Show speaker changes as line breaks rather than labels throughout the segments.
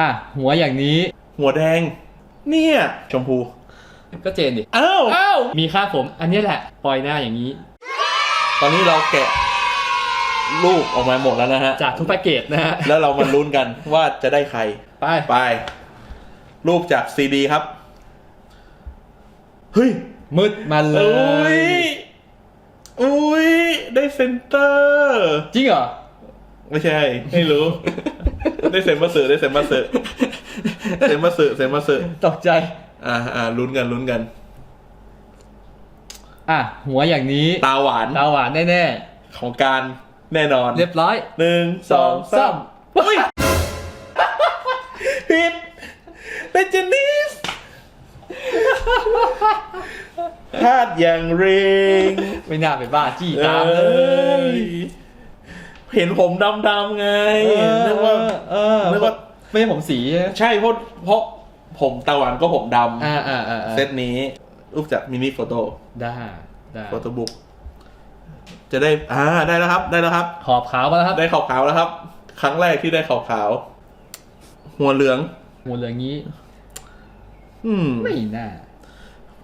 อะหัวอย่างนี้
หัวแดง เนี่ย ชมพู
ก็เจนดิ
อ้าว
อ้าวมีค่าผม อันนี้แหละปล่อยหน้าอย่างนี้
ตอนนี้เราแกะรูปออกมาหมดแล้วนะฮะ
จากทุกแพ็กเกจนะฮะ
แล้วเรามาลุ้นกันว่าจะได้ใคร
ไป
ไป รูปจากซีดีครับ เฮ้ย
มืดมาเล
อุ้ย
ย
อุ้ยได้เซนเตอร์
จริงเหรอ
ไม่ใช่ ไม่รู้ ได้เซนมาสือได้เซนมาสือเซนมาสือเซนมาสือ
ตกใจ
อ่าอ่าลุ้นกันลุ้นกัน
อะหัวอย่างนี้
ตาหวาน
ตาหวานแน่
ของการแน่นอน
ๆเรียบร้อย
หนึ่งสองสามเฮ้ยผิดเป็นเจนนิสพลาดอย่างเร่ง
ไม่น่าไปบ้าจี้ตามเล
เอ้
ย
เห็นผมดำๆไงนึกว่า
เออ
นึกว่า
ไม่ใช่ผมสี
ใช่เพราะเพราะผมตาหวานก็ผมด
อ่าอ่าอ่าำ
เซตนี้รูปจากมินิโฟโต้
ได้ได้
โฟโต้บุ๊กจะได้อ่าได้แล้วครับ ได้แล้วครับ
ขอบขาวมาแล้วครับ
ได้ขาวๆแล้วครับ ครั้งแรกที่ได้ขาวๆหัวเหลือง
หัวเหลืองนี้
อืม
ไม่น่า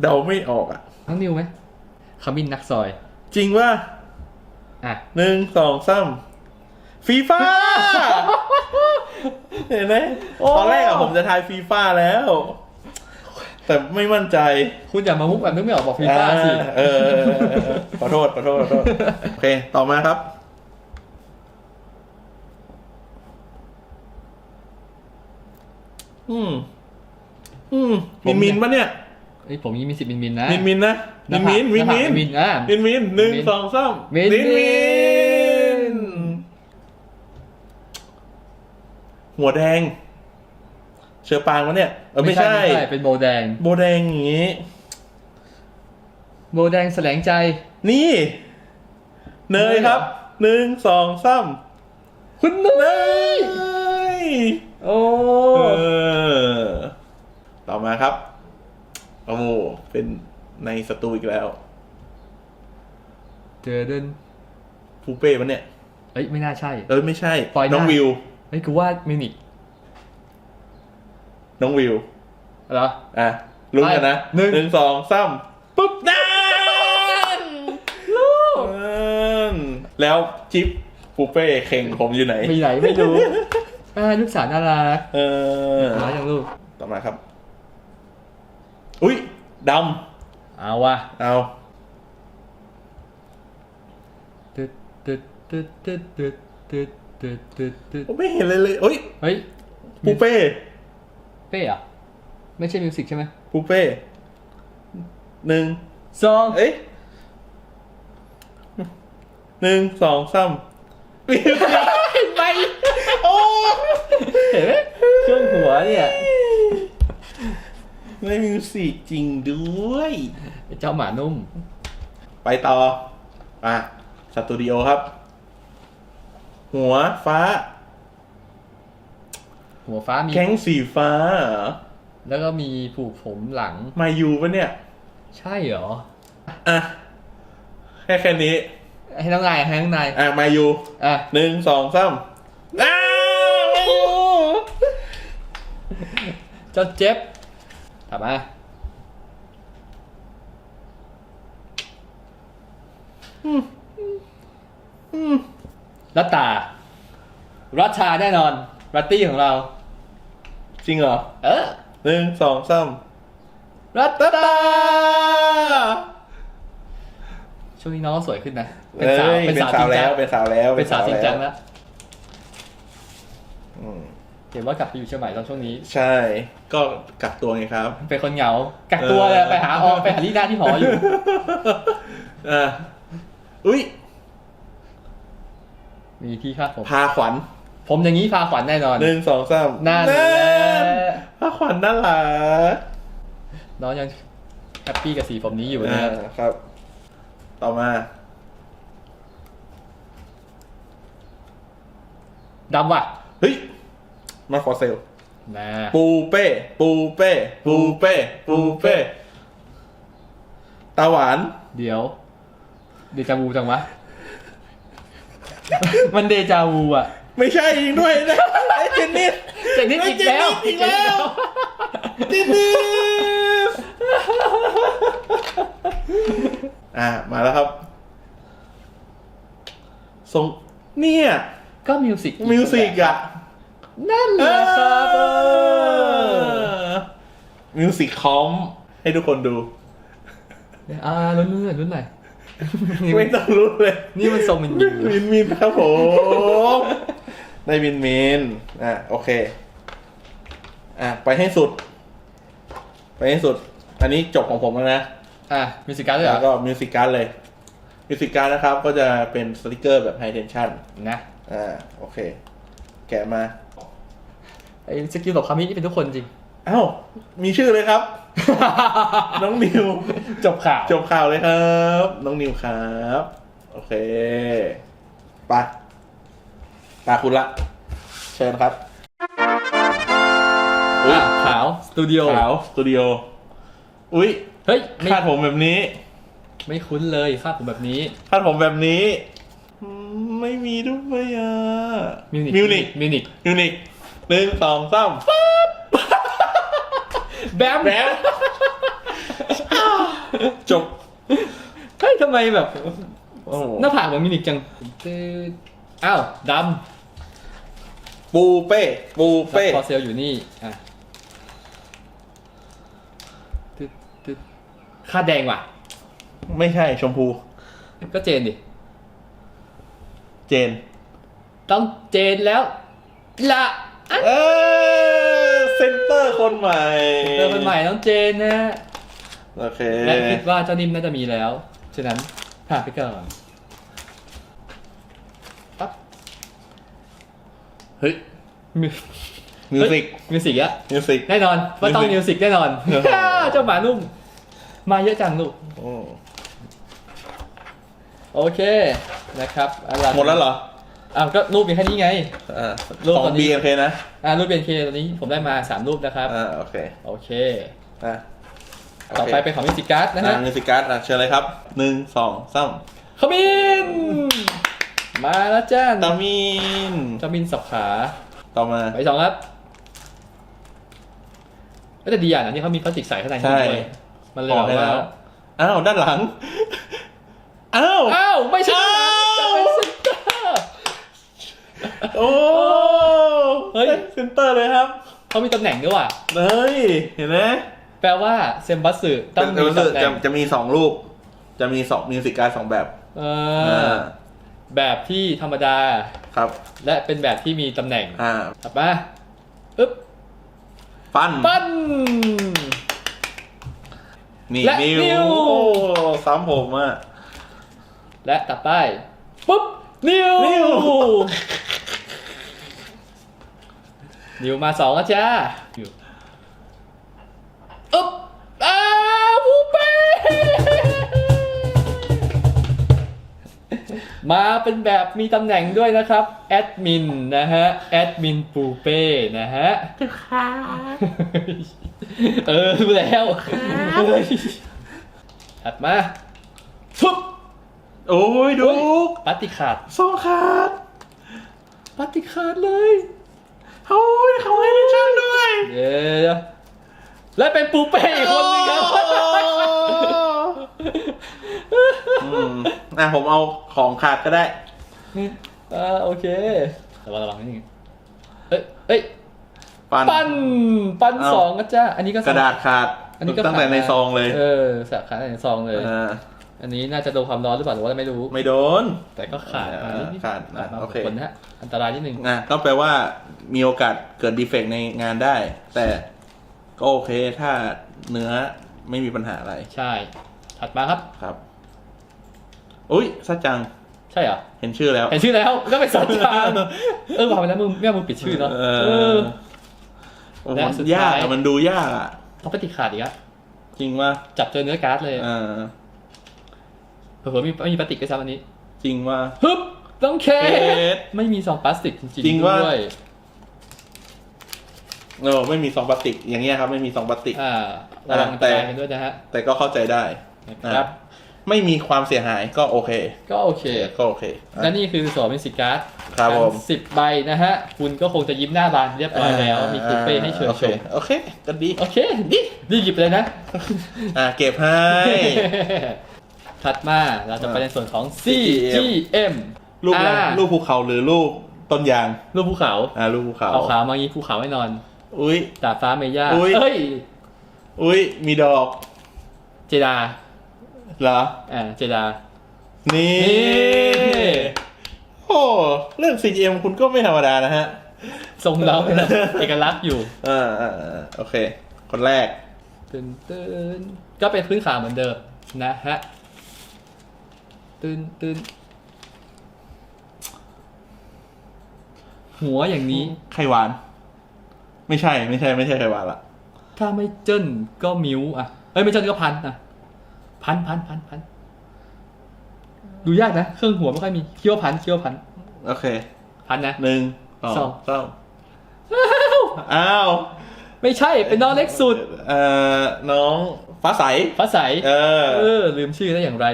เดาไม่ออกอะ
น้องนิวไหมขมิ้นนักซอย
จริงว่า
อะ
หนึ่งสองสามฟีฟ่าเห็นไหม
โอ้
ตอนแรกอะผมจะทายฟีฟ่าแล้ว แต่ไม่มั่นใจ
คุณอย่ามามุกแบบนึกไม่ออกบอกฟีฟ่าสิ
อ่เออเออเออเออขอโทษขอโทษขอโทษโอเค ต่อมาครับ อืม อืมมินมินปะเนี่ย
เอ้ยผมยังมีสิทธิ์มินมินนะ
มินมินนะ มินมินมินมิน
มินอะ
มินมินหนึ่ง
มิน
สองสาม
มินมิน
หัวแดง เชือปางวะเนี่ยเออไม่ใช่
เป็นโบแดง
โบแดงอย่างงี้
โบแดงแสลงใจ
นี่ เนยครับหนึ่งสองสาม
คุณเน
เน
ย
ย
โอ้
เออต่อมาครับ โอ้โหเป็น ในสตูอีกแล้ว
เจอเดิน
ฟูเป้ปะเนี่ย
เอ้ยไม่น่าใช่
เออไม่ใช่
ปล่อยหน้า
น้องวิว
เฮ้ยกูว่ามิวนิก
น้องวิว
เหรอ
อะลุ้นกันนะ
หนึ่ง
หนึ่ง สองสามปุ๊บนั่น
ลูก
นั่นแล้วจิ๊บฟูเป้เข่งผมอยู่ไหน
มีไหนไม่รู้ อ่าลูกสาวน่ารัก
เออ
มาอย่างลูก
ต่อมาครับ อุ้ยด
เอาว่ะำ
เอา
ตึ๊ดตึ๊ดตึ๊ดตึ๊ดตึ๊ดตึ๊ดตึ๊ดตึ๊ดตึ๊ด
ผมไม่เห็นเลยเลยเอ้ย
เฮ้ย
ปูเป้
เป้เหรอะไม่ใช่มิวสิกใช่ไหม
ปูเป้หนึ่ง
สอง
เอ้ยหนึ่งสองสาม
ไป
โอ้
เห็นไหมเครื่องหัวเนี่ย
ไม่มิวสิกจริงด้วย
เจ้าหมานุ่ม
ไปต่อ อะ สตูดิโอครับ หัวฟ้า
หัวฟ้ามี
แก๊งสีฟ้าเหรอ
แล้วก็มีผูกผมหลัง
มายูปะเนี่ย
ใช่เหรอ
อะ แค่แค่นี้
ให้น้องนายให้น้องนาย
อะ มายู
อะ
หนึ่งสองสามอ้าวมายู
เจ้าเจ็บ ถามมารัตตา รัชชาแน่นอน รัตตี้ของเรา
จริงเหรอ
เออ
หนึ่งสองสาม
รัต
ตา
ตา
ตา
ช่วงนี้น้องก็สวยขึ้นนะ
เอ้
เป็นสาวยเป็นสาวจริง
แล้
จั
ว
ง
เป็นสาวแล้ว
เป็นสาวจริงจังแล้ว
อืม
เห็นว่ากลับไปอยู่เชียงใหม่ตอนช่วงนี้
ใช่ ก็กักตัวไงครับ
เป็นคนเหงากักตัวเลย
เออ
ไปหาออกไปหาลีน่าที่หออยู่
อะอุ้ย
มีที่ค่าผม
พาขวัญ
ผมอย่างนี้พาขวัญแน่นอน
หนึ่งสองสาม
นั่นแหละ
พาขวัญน่ารัก
น้องยังแฮปปี้กับสีผมนี้อยู่นะ
อ่าครับ ต่อมา
ดำว่ะ
เฮ้ย มาขอเซล
นะ
ปูเป้ ปูเป้ ปูเป้ ปูเป้ ตาหวาน
เดี๋ยว เดจาวูจังวะ มันเดจาวูอะ
ไม่ใช่จริงด้วยนะไอ้เจนนิส
เจนิดอีกแล้ว
เจนิดอีกแล้วจินนี่อ่ามาแล้วครับทรงเนี่ย
ก็มิวสิก
มิวสิกอะ
นั่นแหละครับเออ
มิวสิกคอมให้ทุกคนดู
อ่าลุ้นลุ้นหน่อยลุ้นหน่อย
ไม่ต้องรู้เลย
นี่มันทรงมินมิน
มินมินครับผมได้มินมินอะโอเค อะไปให้สุด ไปให้สุด อันนี้จบของผมแล้วนะ
อะมิวสิกการ์ดด้วยเหร
แล้ว
อ
ก็มิวสิกการ์ดเลยมิวสิกการ์ดนะครับ ก็จะเป็นสติกเกอร์แบบไฮเทนชัน
นะ
อ่าโอเค แกะมา
ไอ้สกิลหลบคามินี่เป็นทุกคนจริง
เอ้า มีชื่อเลยครับ น้องนิว
จบข่าว
จบข่าวเลยครับ น้องนิวครับ โอเค ไปตาคุณละ เชิญครับอุ๊ย
อะขาวสตูดิโอ
ขาวสตูดิโอ อุ้ย
เฮ้ยไม่
คาดผมแบบนี้
ไม่คุ้นเลยคาดผมแบบนี้
คาดผมแบบนี้อืมไม่มีด้วยอะ
มิวนิก
มิวนิก
มิวนิก
มิวนิก หนึ่งสองสาม
แบม
แบมจบ
เฮ้ยทำไมแบบ
โอ้โห
หน้าผากเหมือนมิวนิกจังตืดอ้าวด
ปูเป้ปูำเป้
คอเซลอยู่นี่อะตึ๊ดตึ๊ดค่าดแดงว่ะ
ไม่ใช่ชมพู
ก็เจนดิ
เจน
ต้องเจนแล้ว ละอะ
เออเซนเตอร์คนใหม่
เจอคนใหม่ต้องเจนนะ
โอเค
และคิดว่าเจ้านิ่มน่าจะมีแล้ว ฉะนั้นผ่านไปก่อนปั๊บ
เฮ้ย
มิว
มิวสิก
มิวสิกอะ
มิวสิก
แน่นอนว่าต้อง
Music
มิวสิกแน่นอน
โอ้โห
เจ้าหมานุ่ม มาเยอะจังลูก
โอ้
โอเคนะครับอะไร
หมดแล้วเหรอ
อ้าวก็รูปเป็นแค่นี้ไง
อ่า
รูป
ของ
ตอนนี้
บีโอเคนะ
อ่ารูปเป็นเคตอนนี้ผมได้มาสามรูปนะครับ
อ่าโอเค
โอเค
อะ
ต่อไปเป็นของมิวสิกการ์ดนะ
นะ
ฮะ
มิวสิกการ์ดอะเชิญเลยครับหนึ่งสองสาม
ขมินมาแล้วจ้า
ตามีน
เจ้ามินสับขา
ต่อมา
ไปสองครับก็แต่ดีอย่างนะที่เขามีพลาสติกใส่ข้างใน
ใช่
ด้วยมันเลย
อ
แบ
อก
บ
ให้
ว่า
แล้ว อ้าวด้านหลัง อ้าว
อ้าว ไม่ใช่
อ้าว
จะเป็นเซนเตอร์
โอ้
เฮ้ย
เซนเตอร์เลยครับ
เขามีตำแหน่งด้วยว่ะ
เฮ้ย เห็นไหม
แปลว่าเซมบัสสึต้องมี
จะ
ตำแหน่
จะ
ง
จะมีสองรูป จะมีสองมิวสิกการ์ดสองแบบ
เอ
อ่
อาแบบที่ธรรมดา
ครับ
และเป็นแบบที่มีตำแหน่ง
อ่า
ถัดมาอึ๊บ
ปั้น
ปั้น
นี่
และ
นิว
นิว
โอ้ซ้ำผมอะ
และต่อไปปุ๊บ นิว
นิว
นิวมาสองแล้วจ้าอยู่อึ๊บอ้าววูเป้มาเป็นแบบมีตำแหน่งด้วยนะครับ แอดมินนะฮะ แอดมินปูเป้นะฮะ
ค่ะ
เออรู้แล้วเฮ้ยถัดมาทุบ
โอ้ยดู
ปฏิขาด
สองขาด
ปฏิขาดเลย
โอ้ยเขาให้ดิฉันด้วย
เดี๋ยวและเป็นปูเป้อีกคนนึงครับ
อืมอะผมเอาของขาดก็ได้
อ่าโอเคระวังระวังนิดนึงเอ้ยเอ้ย
ปัน
ปั้นปั้น
เอ้า
สองก็จ้าอันนี้ก็
กระดาษขาด
อันนี้ก็
ตั้งแต่ในซองเลย
เออสาขาในซองเลย
อ่า
อันนี้น่าจะโดนความร้อนหรือเปล่าหรือว่าไม่รู้
ไม่โดน
แต่ก็ขาดมานิดนิด
ขาด
ขาดมา
โอเค
ผลนะฮะอันตรายนิดนึง
อะก็แปลว่ามีโอกาสเกิดดีเฟกต์ในงานได้ แต่ก็โอเคถ้าเนื้อไม่มีปัญหาอะไร
ใช่ ถัดมาครับ
ครับอุ้ยซัดจัง
ใช่เหรอ
เห็นชื่อแล้ว
เห็นชื่อแล้วก็เป็นสัญญาณเออบอกไปแล้วมึงแม่มึงปิดชื่อเนาะ
เอ
เอ
อ
อ
โอ้โห
และสุด
ยาก
ท้าย
อะมันดูยากอะ
ต้องปฏิขาดอีกอะ
จริงว่า
จับเจอเนื้อการ์ดเลย
อ่า
เผื่อๆมีไม่มีพลาสติกด้วยซ้ำอันนี้
จริงว่า
ฮึบต้องเค
เคส
ไม่มีซองพลาสติกจริง
จริง
ๆ
ว่า
ด้วย
เออไม่มีซองพลาสติกอย่างเงี้ยครับ ไม่มีซองพลาสติก
อ่าระวังอันตรายกันด้วยนะฮะ
แต่ก็เข้าใจได้
นะครับ
ไม่มีความเสียหายก็โอเค
ก็โอเค
ก็โอเคอะ
และนี่คือสอบมิสิการ์ด
ครับผม
สิบใบนะฮะ คุณก็คงจะยิ้มหน้าบานเรียบร้อยแล้ว มีคูเป้ให้เชิญ
โอ
ช
เค
ม
โอเคก็ดี
โอเคดิรีบหยิบเลยนะ
อะเก็บให้
ถัดมาเราจะไปในส่วนของ CGM
รูปอะไร
อ่า
รูปภูเขาหรือรูปต้นยาง
รูปภูเขา
อ่ารูปภูเขา
เอาขาวมางี้ภูเขาให้นอน
อุ้ย
ดาดฟ้าเมย่า
อุ๊ย
เอ้ย
อุ้ยมีดอก
เจดา
เหรอ
อ่าเจดา
นี่
นี่
โอ้เรื่อง CGM คุณก็ไม่ธรรมดานะฮะ
ทรงเราเป็นเอกลักษณ์อยู่
อ่าอ่าอ่าโอเค คนแรก
ตื่นตื่นก็เป็นพื้นขาวเหมือนเดิมนะฮะ ตื่นตื่นหัวอย่างนี้
ไข่หวาน ไม่ใช่ ไม่ใช่ ไม่ใช่ไข่หวานละ
ถ้าไม่เจิ้นก็มิวอะเอ้ยไม่เจิ้นก็พันอะ พันพันพันพันดูยากนะ เครื่องหัวไม่ค่อยมีคิดว่าพันคิดว่าพัน
โอเค
พันนะ
หนึ่งส
ส
อ
องง
สามอ้าว
ไม่ใช่ เป็นน้องเล็กสุด
เอ่อ น้องฟ้าใส
ฟ้าใส
เออ
เออ ลืมชื่อได้อย่างไร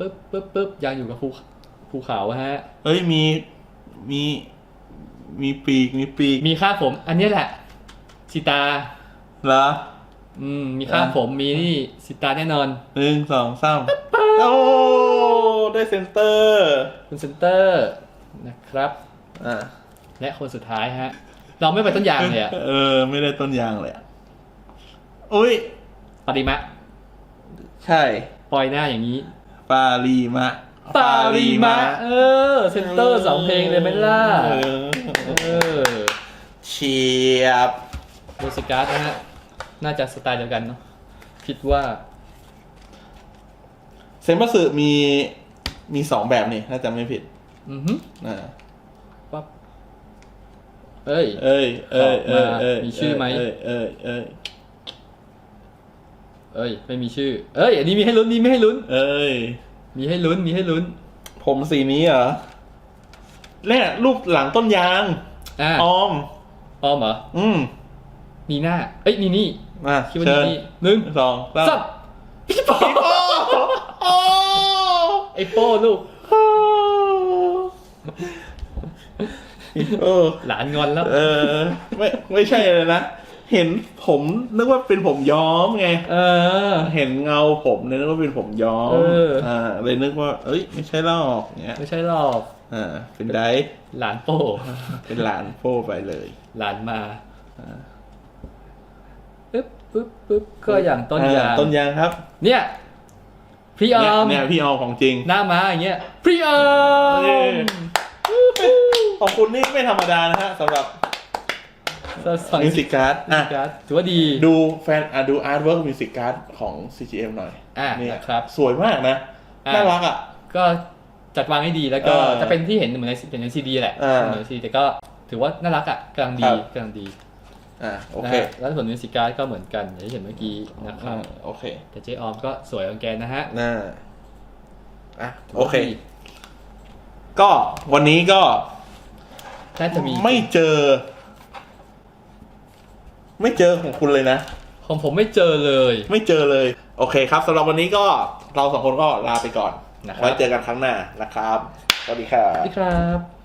ปึ๊บปึ๊บปึ๊บยังอยู่กับภูภูเขาฮะ
เฮ้ยมีมีมีปีกมีปีก
มีค่าผม อันเนี้ยแหละสิตา
เหรอ
อืมมีค่า
อะ
ผมมีนี่สิตาแน่นอน
หนึ่งสองสามโอ้ได้เซนเตอร์
คุณเซนเตอร์นะครับ
อ่า
และคนสุดท้ายฮะ เราไม่ไปต้นยางเลยอะ
เออ ไม่ได้ต้นยางเลยอะอุ้ย
ปริมะ
ใช่
ปล่อยหน้าอย่างนี้
ปารีมะ
ปาริมะ เออ เซนเตอร์สองเพลงเลยไหมล่ะ
เออ
เออ
เฉียบ
โรสิการ์ดนะฮะ น่าจะสไตล์เดียวกันเนาะคิดว่า
เซนบัสสึมีมีสองแบบนี่ถ้าจำไม่ผิด
อือฮึ
อ่า
ปั๊บเอ้ย
เอ้ย เอ้ย เอ้ยเอ้ย
มีชื่อไหม
เอ้ย เอ้ย เอ้ย
เอ้ย ไม่มีชื่อ เอ้ย อันนี้มีให้ลุ้นนี่ไม่ให้ลุ้น
เอ้ย
มีให้ลุ้นมีให้ลุ้น
ผมสีนี้เหรอเนี่ยรูปหลังต้นยาง
อ่า
ออม
ออมเหรอ
อืม
มีหน้า เอ้ย นี่นี่
มา
คิดว่า
เชิญ
นี่นี่หนึ่ง
สองสาม
สามพี่ปอ
โอ้โอ้
ไอโป้ลูก
เออ
หลานงอนแล้ว
เออ ไม่ไม่ใช่เลยนะ เห็นผมนึกว่าเป็นผมย้อมไง
เออ
เห็นเงาผมเนี่ยนึกว่าเป็นผมย้อม
เอออ่
อ่าเลยนึกว่า เอ้ย ไม่ใช่หรอกเงี้ย
ไม่ใช่หรอก
อ่า เป็นได
หลานโป้
เป็นหลานโป้ไปเลย
หลานมาปึ๊บปึ๊บปึ๊บก็อย่างต้นยาง
อ่ต้นยางครับ
เนี่ย พี่อ
เนี่ย
อม
เนี่ยพี่ออมของจริง
หน้าม้าอย่างเงี้ย พี่ออ
เอ้
ม
ยของคุณนี่ไม่ธรรมดานะฮะสำหรับ
สอน
มิวสิกการ์ดอะ
การ์ดถือว่าดี
ดูแฟนอะดูอาร์ตเวิร์กมิวสิกการ์ดของ CGM หน่อย
อะ
เนี่ย
นะครับ
สวยมากนะ
อะ
น่ารักอะ
ก็จัดวางให้ดีแล้วก็
เออ
จะเป็นที่เห็นเหมือนในเป็นในซีดีแหละ
เออ
เหมือนในซีดีแต่ก็ถือว่าน่ารักอะกำลังดี
ครับ
กำลังดี
อ่าโอ
นะ
เค
ฮะแล้วส่วนมิวสิการ์ดก็เหมือนกันอย่างที่เห็นเมื่อกี้นะครับ
อ่าโอเค
แต่เจออมก็สวยของแกนะฮะ
น่าอะโอเค ก็วันนี้ก็
น่าจะมี
ไม่เจอ ไม่เจอของคุณเลยนะ
ของผมไม่เจอเลย
ไม่เจอเลย โอเคครับสำหรับวันนี้ก็เราสองคนก็ลาไปก่อน
นะครับ
ไว้เจอกันครั้งหน้านะครับสวัสดีครับ
สวัสดีครับ